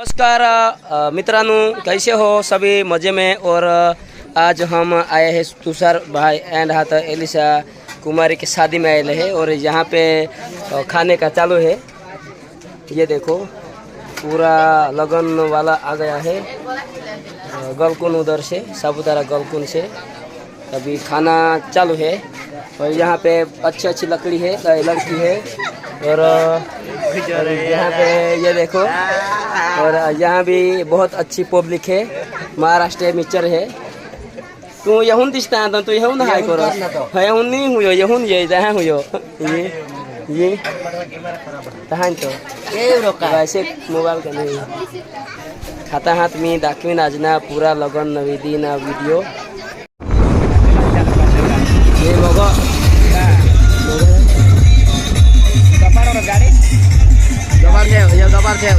नमस्कार मित्रांनो, कैसे हो सभी मज़े में? और आज हम आए हैं तुषार भाई एंड हाथ एलिशा कुमारी के शादी में आए हैं और यहाँ पे खाने का चालू है। ये देखो, पूरा लगन वाला आ गया है। गलकुन उधर से सापुतारा गलकुन से। अभी खाना चालू है। और यहाँ पे अच्छी अच्छी लकड़ी है लड़की है। और यहाँ पे ये देखो और यहाँ भी बहुत अच्छी पब्लिक है महाराष्ट्र मिक्सर है तू येऊन दिसता आता तू येऊन हाय करो। येऊन नाही हुयो येऊन ये जहाँ हुयो। ये ये। तहान तो। वैसे मोबाईल का नहीं। खाता हाथ में दाखवीन आज पूरा लगन नविदी ना व्हिडिओ हे बघा 半票，要到半票。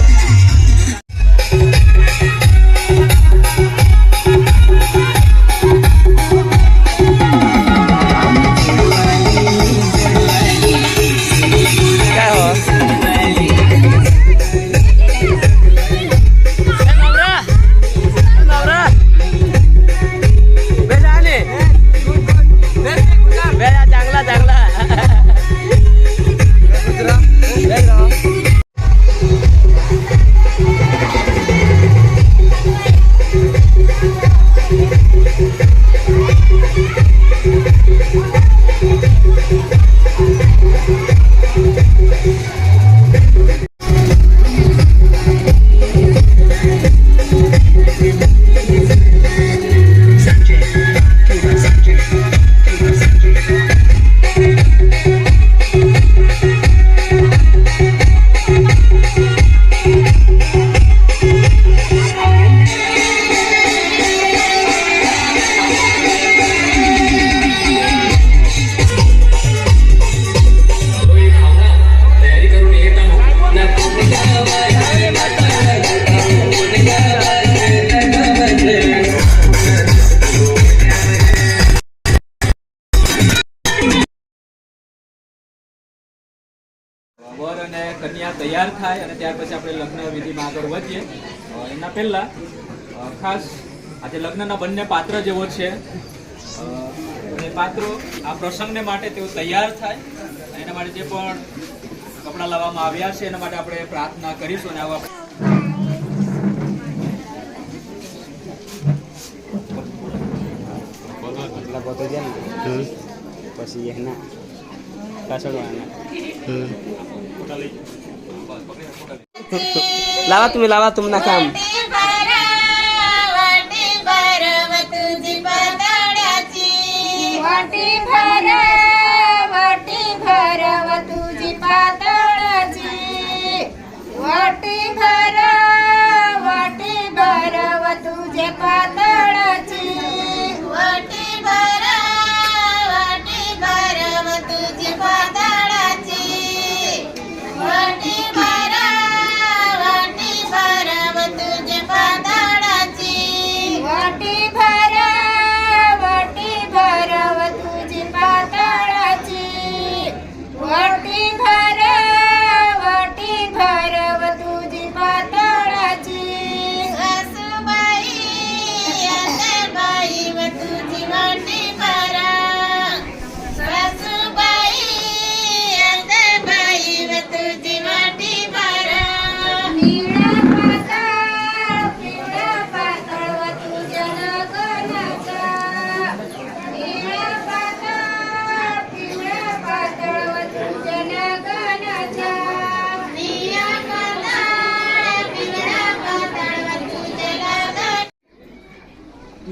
તૈયાર થાય અને ત્યાર પછી આપણે લગ્ન વિધિમાં આગળ વધીએ. એના પહેલા ખાસ આજે લગ્નના બંને પાત્ર જેવો છે. અને પાત્રો આ પ્રસંગને માટે તેઓ તૈયાર થાય. એના માટે જે પણ કપડાં લાવવામાં આવ્યા છે એના માટે આપણે પ્રાર્થના કરીશું અને આવા પછી એના કાસડવાના লাভা তুমি লাভা তুমি না কাম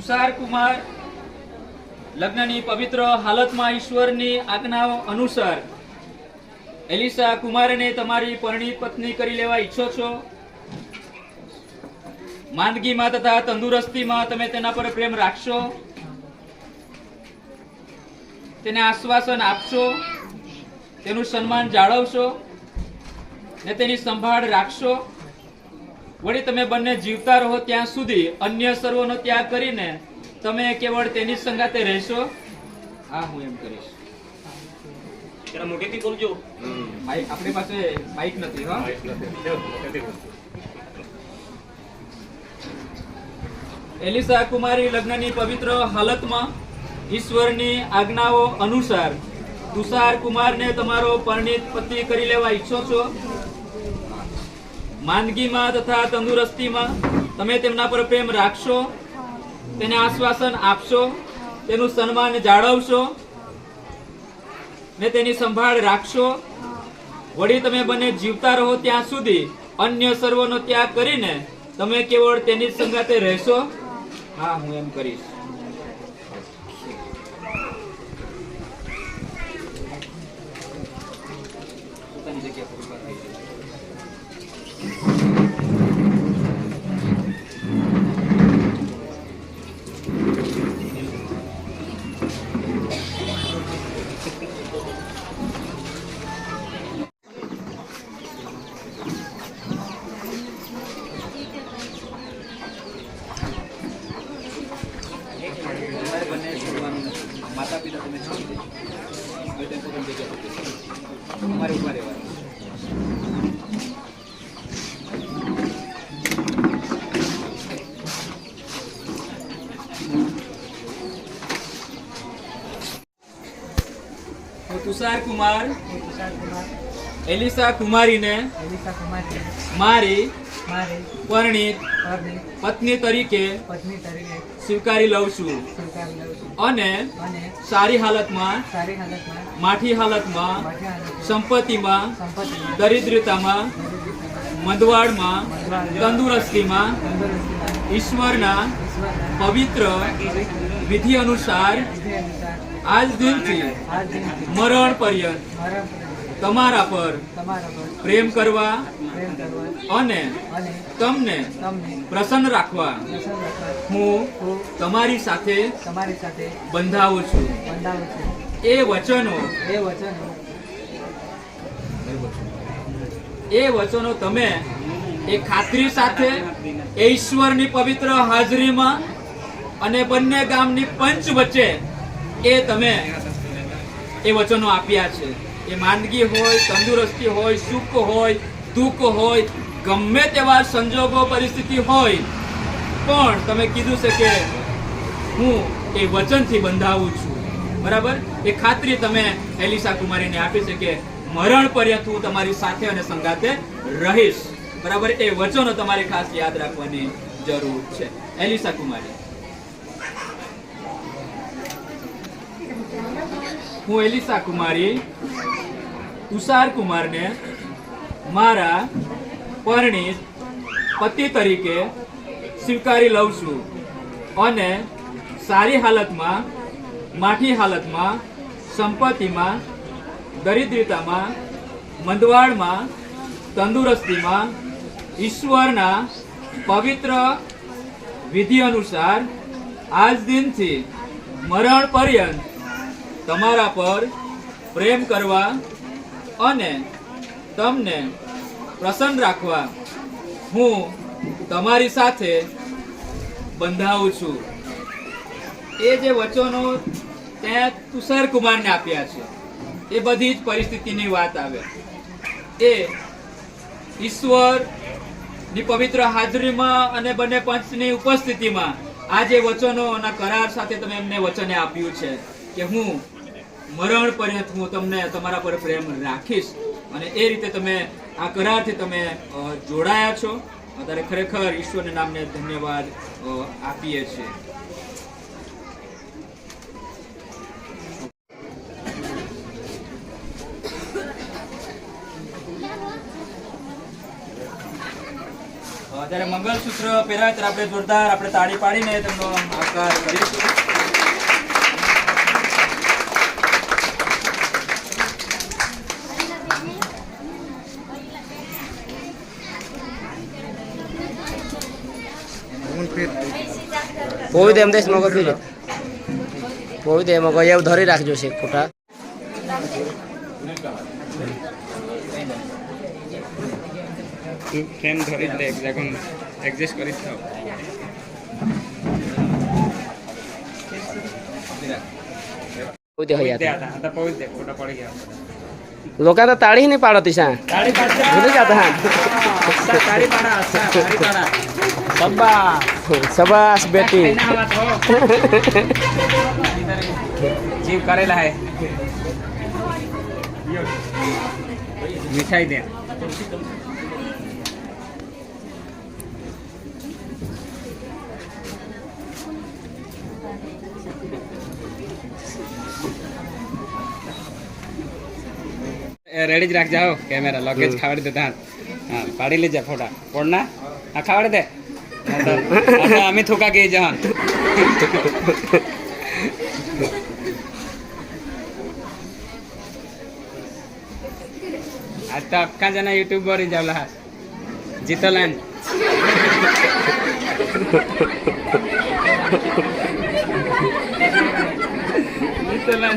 તુષાર કુમાર, લગ્નની પવિત્ર હાલતમાં ઈશ્વરની આજ્ઞાઓ અનુસાર એલિસા કુમારને તમારી પરણી પત્ની કરી લેવા ઈચ્છો છો? માંદગીમાં તથા તંદુરસ્તીમાં તમે તેના પર પ્રેમ રાખશો? તેને આશ્વાસન આપશો? તેનું સન્માન જાળવશો? ને તેની સંભાળ રાખશો? વળી તમે બંને જીવતા રહો ત્યાં સુધી અન્ય સર્વોનો ત્યાગ કરીને તમે કેવળ તેની સંગાતે રહેશો? હા હું એમ કરીશ. મોટેથી બોલજો. માઈક આપણી પાસે માઈક નથી હા. એલિસા કુમારી લગ્નની પવિત્ર હાલતમાં ઈશ્વરની આજ્ઞાઓ અનુસાર તુષાર કુમારને તમારો પરણિત પતિ કરી લેવા ઈચ્છો છો? માંદગીમાં તથા તંદુરસ્તીમાં તમે તેમના પર પ્રેમ રાખશો, તેને આશ્વાસન આપશો, તેનું સન્માન જાળવશો, ને તેની સંભાળ રાખશો. વળી તમે બંને જીવતા રહો ત્યાં સુધી અન્ય સર્વનો ત્યાગ કરીને તમે કેવળ તેની સંગાતે રહેશો. હા, હું એમ કરીશ પોતાની જગ્યા પર ઊભા થઈ જાઓ. તમારે બંને છોડવાનું નથી. માતા પિતા તમે છોડી દેજો હવે તે પોતાની જગ્યા પર બેસો. તમારે ઊભા રહેવાનું હું તુષાર કુમાર, એલિસા કુમારીને કુમારી મારી પરણિત પત્ની તરીકે સ્વીકારી લઉં છું. અને સારી હાલતમાં, માઠી હાલતમાં, સંપત્તિમાં, દરિદ્રતામાં મધવાડમાં તંદુરસ્તીમાં, ઈશ્વરના પવિત્ર વિધિ અનુસાર આજ દિનથી મરણ પર્યંત તમારા પર પ્રેમ કરવા અને તમને પ્રસન્ન રાખવા હું તમારી સાથે બંધાવું છું. એ વચનો એ વચનો એ વચનો તમે એ ખાતરી સાથે ઈશ્વરની પવિત્ર હાજરીમાં અને બંને ગામની પંચ વચ્ચે એ તમે એ વચનો આપ્યા છે. એ માંદગી હોય, તંદુરસ્તી હોય, સુખ હોય, દુઃખ હોય, ગમે તેવા સંજોગો, પરિસ્થિતિ હોય, પણ તમે કીધું છે કે હું એ વચનથી બંધાવું છું. બરાબર? એ ખાતરી તમે એલિસા કુમારીને આપી છે કે મરણ પર્યંત હું તમારી સાથે અને સંગાતે રહીશ. બરાબર? એ વચનો તમારે ખાસ યાદ રાખવાની જરૂર છે. એલિસા કુમારી. હું એલિસા કુમારી તુષાર કુમારને મારા પરણિત પતિ તરીકે સ્વીકારી લઉં છું અને સારી હાલતમાં, માઠી હાલતમાં, સંપત્તિમાં, દરિદ્રતામાં, મંદવાડમાં, તંદુરસ્તીમાં, ઈશ્વરના પવિત્ર વિધિ અનુસાર આજ દિનથી મરણ પર્યંત તમારા પર પ્રેમ કરવા અને તમને પ્રસન્ન રાખવા હું તમારી સાથે બંધાવું છું. એ જે વચનો ત્યાં તુષાર કુમારને આપ્યા છે, એ બધી જ પરિસ્થિતિની વાત આવે. એ ઈશ્વરની પવિત્ર હાજરીમાં અને બંને પંચની ઉપસ્થિતિમાં આ જે વચનો અને કરાર સાથે તમે એમને વચને આપ્યું છે કે હું મરણ પર્યંત હું તમને તમારા પર પ્રેમ રાખીશ. અને એ રીતે તમે આ કરારથી તમે જોડાયા છો. ત્યારે ખરેખર ઈશ્વરના નામને ધન્યવાદ આપીએ છીએ. જ્યારે મંગળસૂત્ર પહેરાય ત્યારે આપણે જોરદાર આપણે તાળી પાડીને તેમનો આકાર કરીશું. પોવી દે એમ દેશ મગજ પીજો પોવી દે મગજ એવું ધરી રાખજો છે ખોટા ফ্রেম ধরে দেখ এখন অ্যাডজাস্ট করিস তো પોવી દે હૈયા आता आता पाऊस दे फोटा पड़ गया લોકો તો તાળી નહીં પાડતી સા ताड़ी पाड़ा ભૂલી જતા હા ताड़ी पाड़ा ताड़ी पाड़ा શાબાશ બેટી. જીવ કરેલા હે. મીઠાઈ દે. રેડી જ રાખજો કેમેરા લગેજ ખાવડી દેતા હા પાડી લેજે ફોટા. કોણના હા ખાવડી દે. আমি থোকা খেয়ে যান আর তো আপকা জানা ইউটিউব বরে যাওলা জিতলেন। জিতলেন।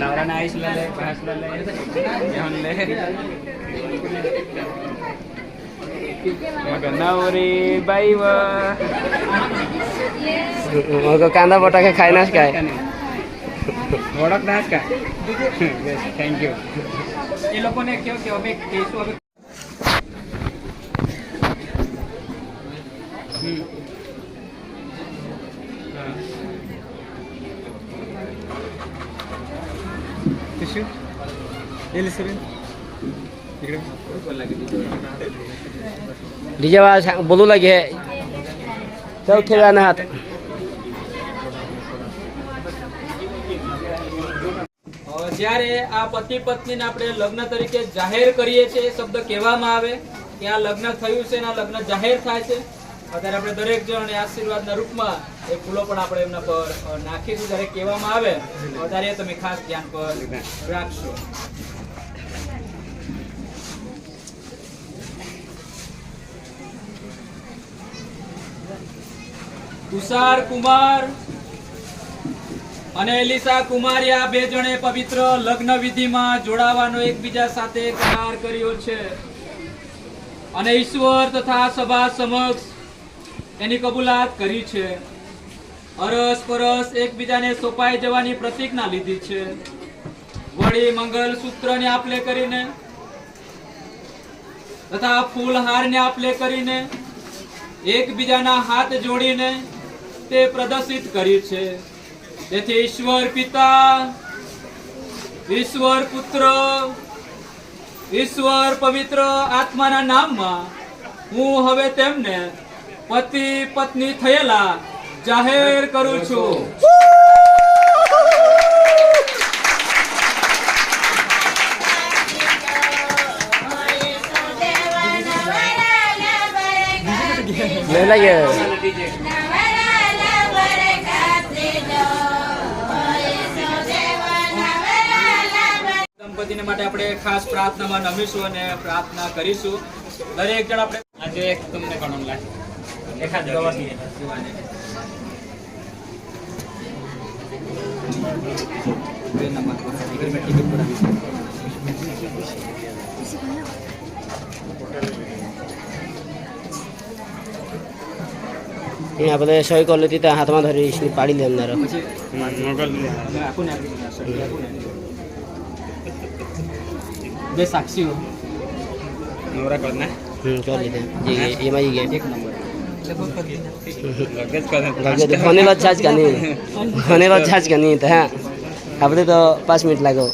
नवरा नाइस मग नवरी बाई व मग कांदा बटाका खायनास काय ઓળખ ના કા થેન્ક યુ એ લોકોને કહો કે અમે કહીશું હવે હમ. હા. टिश्यू? ये ले सुरेन. इकडे डीजे वाला बोलू लगे चल ठेवाना हात અ, જ્યારે આ પતિ પત્નીને આપણે લગ્ન તરીકે જાહેર કરીએ છીએ એ શબ્દ કહેવામાં આવે કે આ લગ્ન થયું છે અને આ લગ્ન જાહેર થાય છે અત્યારે આપણે દરેક જણ એ આશીર્વાદના રૂપમાં એ ફૂલો પણ આપણે એમના પર અ, નાખીશું જ્યારે કહેવામાં આવે ત્યારે એ તમે ખાસ ધ્યાન પર રાખશો તુષાર કુમાર અને એલિસા કુમારી આ બે જણે પવિત્ર લગ્ન વિધિમાં જોડાવાનો એકબીજા સાથે કરાર કર્યો છે. અને ઈશ્વર તથા સભા સમક્ષ એની કબૂલાત કરી છે. અરસ પરસ એકબીજાને સોંપાઈ જવાની પ્રતિજ્ઞા લીધી છે. વળી મંગલ સૂત્રને આપલે કરીને તથા ફૂલહારને આપલે કરીને એકબીજાના હાથ જોડીને તે પ્રદર્શિત કર્યું છે. તેથી ઈશ્વર પિતા ઈશ્વર પુત્ર ઈશ્વર પવિત્ર આત્માના નામમાં હું હવે તેમને પતિ પત્ની થયેલા જાહેર કરું છું. લઈ લાગે દંપતીને માટે આપણે ખાસ પ્રાર્થનામાં નમીશું અને પ્રાર્થના કરીશું. દરેક જણ આપણે આજે એક તમને કણમ લાગે. એકાદ ગવાસી બધા સહી કરી લીધી ત્યાં હાથમાં ધરી પાડી લે અંદર. મોગલ. બે સાક્ષીઓ નવરા કર ના હમ કરી લીધા જે એમાં ગયા એક નંબર લાગે ફોનેલો જ છાજ કાની ફોનેલો જ છાજ કાની તો હા આપણે તો પાંચ મિનિટ લાગો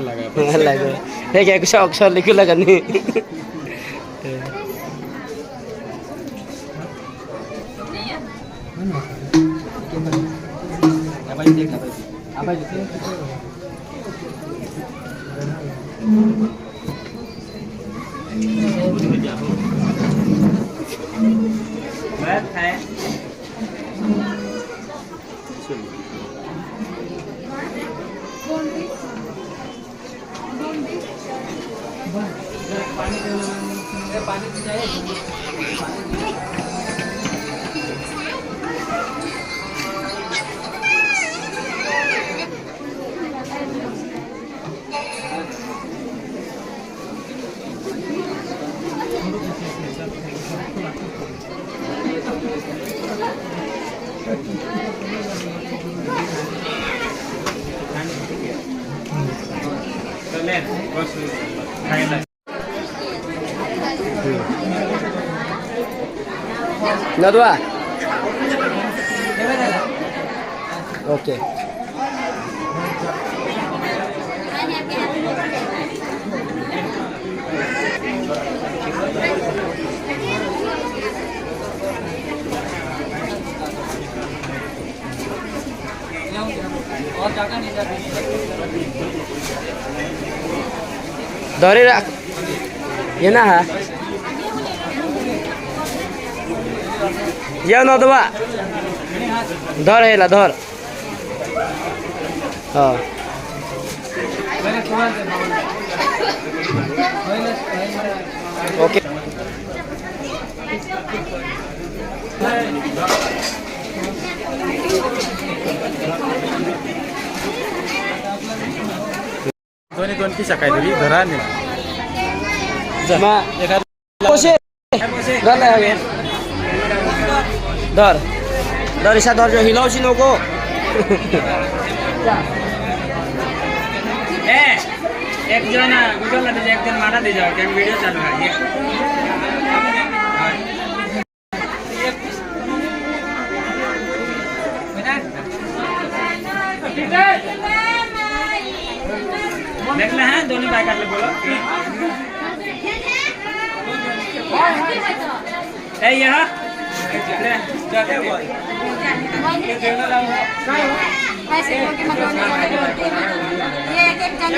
લાગે લાગો એક એકસો અક્ષર લખ્યું લાગે નહીં આ બાજુ દેખ આ બાજુ આ બાજુ નદવા ઓકે ધરી રાખ એના હા જેવ નદવા ધર जेव ना बा धर हेला धर। ओके। दोन्ही दोन पिशा काय तरी घराने जमा एखादा ধর ধর ঈশা ধর হিলাও চিনো গো একজন গুগল না দিয়ে একজন মারা দিয়ে যাও কেন ভিডিও চালু হয় देखना है दोनों बाइक ले बोलो ए यहाँ ऐसे रोटी मकाने वाली रोटी ये एक एक जन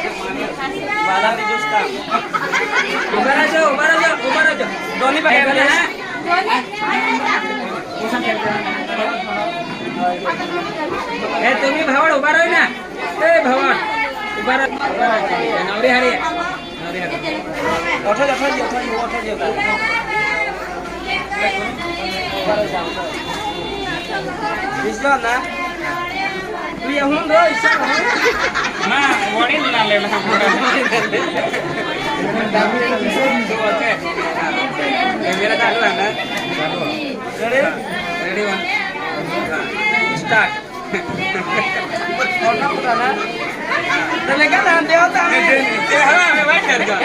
वाला भी जुस्ता उधर आ जाओ उधर आ जाओ उधर आ जाओ दोनों बाइक ले हैं ए तुम्ही भावड उभा राह ना ए भावड তুই এখন না ওয়ারেন্ট না লেলা मेरा चालू है ना रेडी रेडी वन स्टार्ट और ना बताना Delegada, ante otra vez. Déjame, me va a cargar.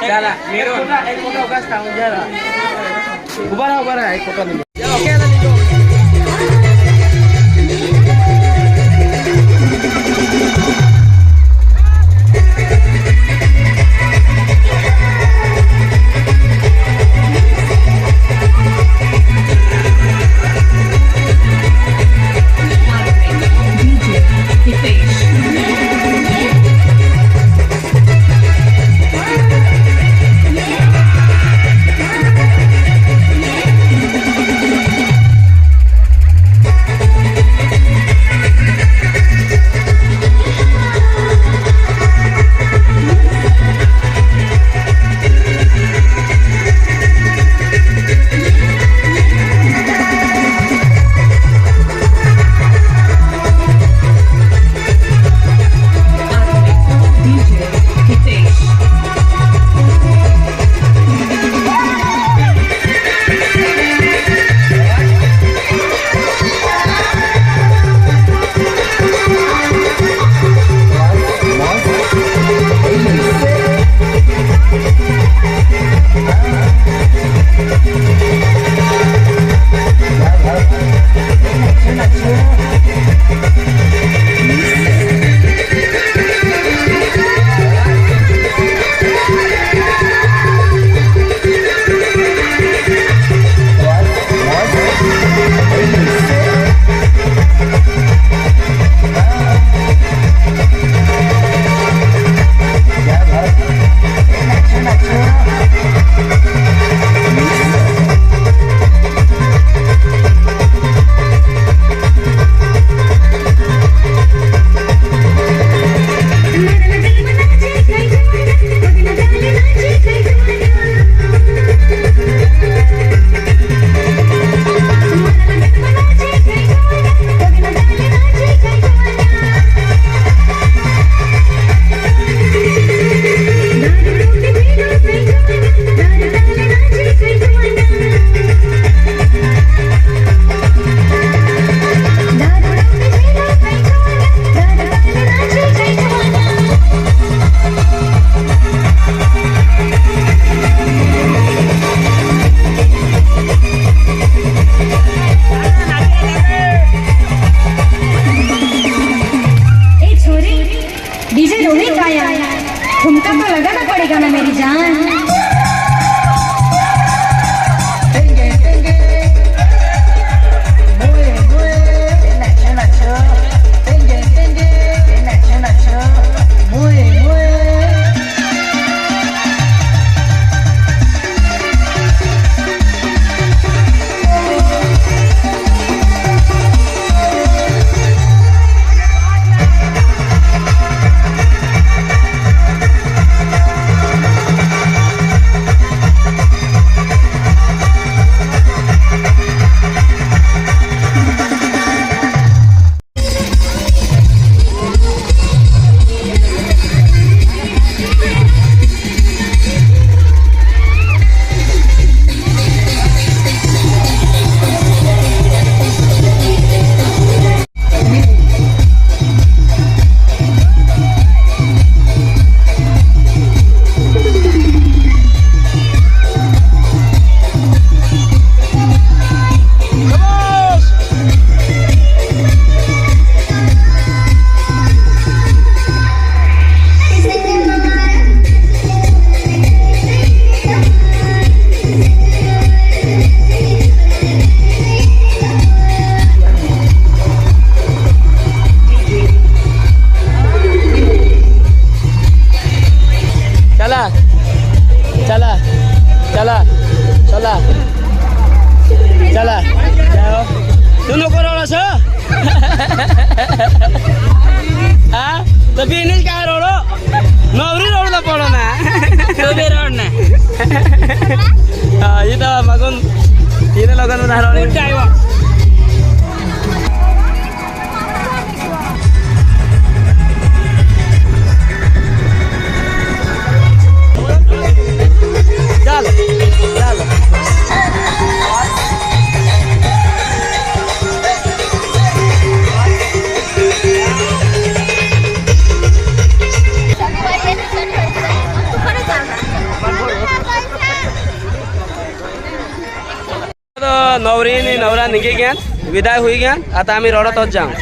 Jala, mira. Ek photo gasta, jala. Ubara, ubara, ek photo. વિદાય હોઈ ગયા. આ તમે રડો તો જ જાઉં.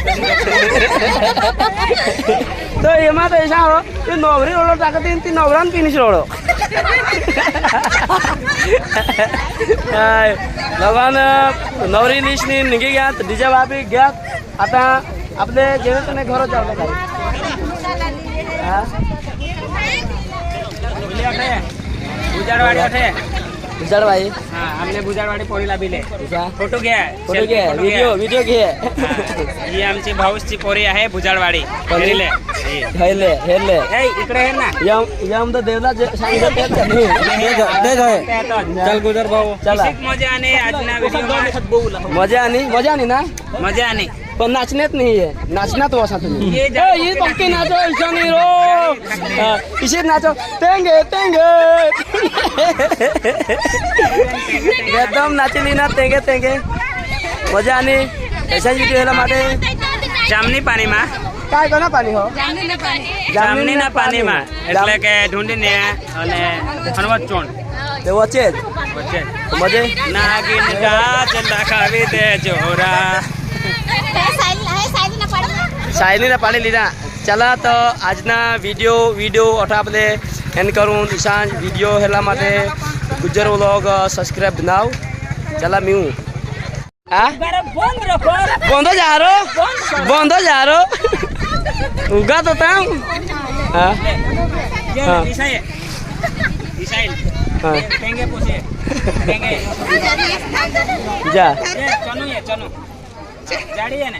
તો એમાં તો એસા હો કે નવરી રોડો તાકતી હતી નવરાન ફિનિશ રોડો. ભગવાન નવરી નિશની નીકળી ગયા ડીજે બાપી ગયા. આતા આપણે જેને તને ઘરો ચાલતો કરી ઉજાડવાડી અઠે બુજાડવાડી અઠે विचार भाई હા અમને બુજાડવાડી પોળી લાવી લે तुझा फोटो घ्या फोटो घे selfie photo व्हिडिओ घ्या. व्हिडिओ घे हा. ही आमची भाऊची पोरी आहे बुजाडवाडी पोरी? घरी ले ही. हेले हेले ए, इकडे आहे ना यम यम तर देवला जे सांगितलं तेच का नाही चल गुजर भाऊ चला. किसिक मजा आने आजना व्हिडिओ मजा आली मजा आली ना मजा आने पण नाचण्यात नाहीये नाचण्यात वसा तुम्ही ये ए, ये पक्की नाचो ऐसा नहीं रो हाँ, इसे नाचो तेंगे तेंगे एकदम नाचली ना तेंगे तेंगे मजा आली ऐसा जी હેલા માટે જામની પાણીમાં काय કોના પાણી હો જામનીના પાણીમાં એટલે કે ઢૂંઢીને અને હનવત ચોણ તે વચ્ચે જ વચ્ચે મજે નાગિન કાચ લખાવી દે જોરા સાયલીના પાણી લીધા. ચાલા તો આજના વીડિયો વીડિયો અઠા આપણે એન કરું. નિશાન વીડિયો હેલા માટે ગુજર વ્લોગ સબસ્ક્રાઇબ બનાવ. ચાલા મ્યુ હા? બંધો જારો બંધો જારો ઉગા તો તામ. હા? હા. જા. ચનુ ચનુ. જાડી ને.